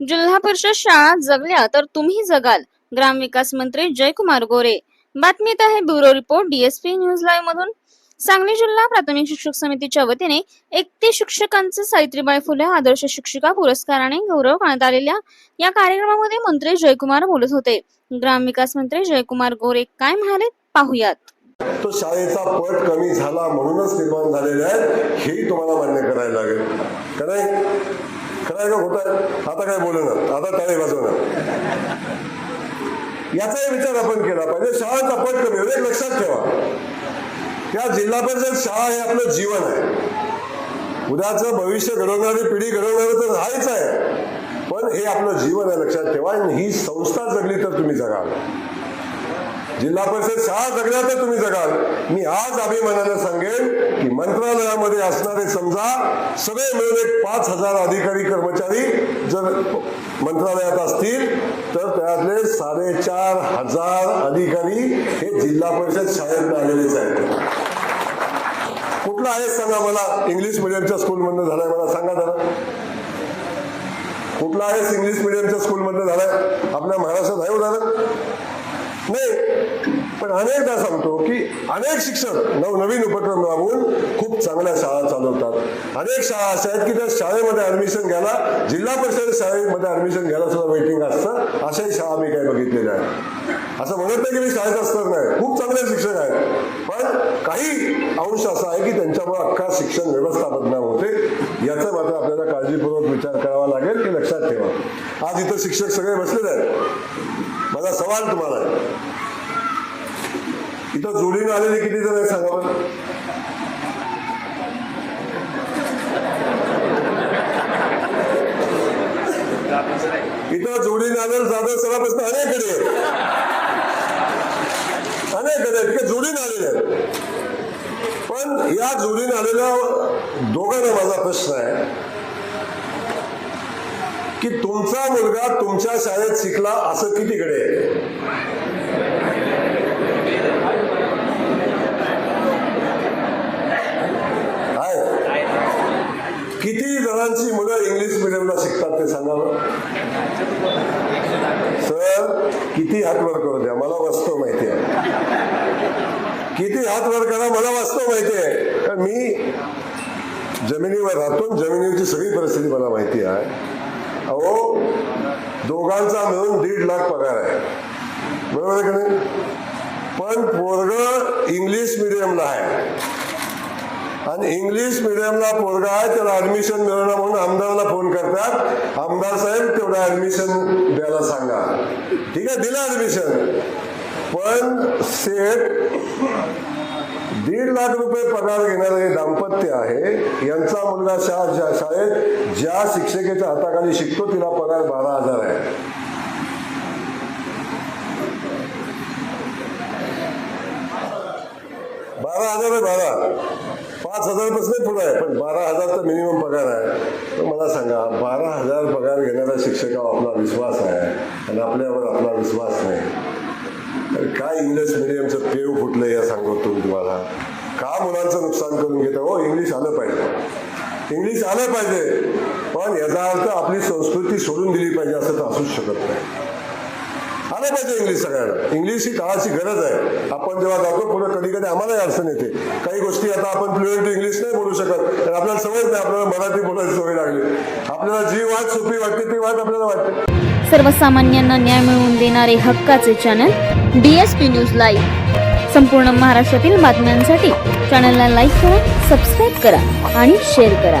जिल्हा परिषद शाळा जगल्या तर तुम्ही जगाल. ग्रामविकास मंत्री जयकुमार गोरे. बातमीत आहे bureau report DSP news live मधून. सांगली जिल्हा प्राथमिक शिक्षक समितीच्या वतीने एकतीस शिक्षकांचे सावित्रीबाई फुले आदर्श शिक्षिका पुरस्काराने गौरव करण्यात आलेल्या या कार्यक्रमामध्ये मंत्री जयकुमार बोलत होते. ग्रामविकास मंत्री जयकुमार गोरे काय म्हणाले पाहुयात. तो शाळेचा पट कमी झाला म्हणूनच निर्माण झालेला आहे हेही तुम्हाला मान्य करायला लागेल. का नाही आहे आता काय बोलणार? आता टाळे वाजवणार याचाही विचार आपण केला पाहिजे. शाळांचा पट कमी होईल. एक लक्षात ठेवा. त्या जिल्हा परिषद शाळा हे आपलं जीवन आहे. उद्याचं भविष्य घडवणारी पिढी घडवणारी तर राहायचं आहे. पण हे आपलं जीवन आहे लक्षात ठेवा. आणि ही संस्था जगली तर तुम्ही जगाल. जिल्हा परिषद शाळा जगल्या तर तुम्ही जगाल. मी आज अभिमानानं सांगेन की मध्ये असणारे समजा सगळे मिळून एक पाच हजार अधिकारी कर्मचारी जर मंत्रालयात असतील तर त्यातले साडेचार हजार अधिकारी हे जिल्हा परिषद शाळेत आलेलेच आहेत. कुठला आहे सांगा मला? इंग्लिश मिडियमच्या स्कूलमधनं झालाय मला. सांगा जरा. कुठला आहे इंग्लिश मिडियमच्या स्कूलमधनं झालाय? आपल्या महाराष्ट्रात आहे हो उदाहरण नाही. पण अनेकदा सांगतो की अनेक शिक्षक नवनवीन उपक्रम राबवून खूप चांगल्या शाळा चालवतात. अनेक शाळा अशा आहेत की त्या शाळेमध्ये ऍडमिशन घ्यायला जिल्हा परिषद शाळेमध्ये ऍडमिशन घ्यायला सुद्धा वेटिंग असतं. अशाही शाळा मी काही बघितलेल्या आहेत. असं म्हणत नाही की मी शाळेत असणार नाही. खूप चांगले शिक्षक आहेत. पण काही अंश असा आहे की त्यांच्यामुळे अख्खा शिक्षण व्यवस्था बदनाम होते याचा मात्र आपल्याला काळजीपूर्वक विचार करावा लागेल की लक्षात ठेवा. आज इथं शिक्षक सगळे बसलेले आहेत. माझा सवाल तुम्हाला आहे. इथं जोडीनं आलेले किती जण आहे सांगा बरं? इथं जोडीने आलेलं जाधव सरापासून अनेकडे अनेकडे आहेत की आलेले आहेत. पण या जोडीने आलेल्या दोघांना माझा प्रश्न आहे की तुमचा मुलगा तुमच्या शाळेत शिकला असं कितीकडे आहे किती जणांची मुलं इंग्लिश मिडियमला शिकतात ते सांगा सर किती हात वर करू द्या? मला वास्तव माहिती आहे. किती हात वर करा मला वास्तव माहिती आहे. कारण मी जमिनीवर राहतो जमिनीची सगळी परिस्थिती मला माहिती आहे. अहो दोघांचा मिळून दीड लाख पगार आहे. बरोबर आहे का नाही? पण पोरग इंग्लिश मिडियमला आहे. आणि इंग्लिश मिडियमला पोरगा आहे त्याला ऍडमिशन मिळवणं म्हणून आमदाराला फोन करतात. आमदार साहेब तेवढं ऍडमिशन द्यायला सांगा. ठीक आहे दिलं ऍडमिशन पण सेठ दीड लाख रुपये पगार घेणारे हे दाम्पत्य आहे. यांचा मुलगा शा ज्या- शाळेत ज्या शिक्षकेच्या हाताखाली शिकतो तिला पगार बारा हजार आहे. बारा हजार आहे बारा. पाच हजारपासून पुढे आहे पण बारा हजार तर मिनिमम पगार आहे. तर मला सांगा बारा हजार पगार घेणाऱ्या शिक्षकावर आपला विश्वास आहे आणि आपल्यावर आपला विश्वास नाही. तर काय इंग्लिश मिडियमचं पेव फुटलं या सांगतो तुम्हाला. का मुलांचं नुकसान करून घेतं? हो इंग्लिश आलं पाहिजे. इंग्लिश आलं पाहिजे पण याचा अर्थ आपली संस्कृती सोडून दिली पाहिजे असं तर असूच शकत नाही. आलं पाहिजे इंग्लिश सगळ्यांना इंग्लिश ही काळाची गरज आहे. आपण जेव्हा जातो पुढे कधी कधी आम्हालाही अडचण येते. काही गोष्टी आता आपण फ्लुएंट इंग्लिश नाही बोलू शकत. तर आपल्याला सवय नाही आपल्याला मराठी बोलायची सवय लागली. आपल्याला जी वाट सोपी वाटते ती वाट आपल्याला वाटते. सर्वसामान्यांना न्याय मिळवून देणारे हक्काचे चॅनल डीएसपी न्यूज लाईव्ह संपूर्ण महाराष्ट्रातील बातम्यांसाठी चॅनलला लाईक करा सबस्क्राईब करा आणि शेअर करा.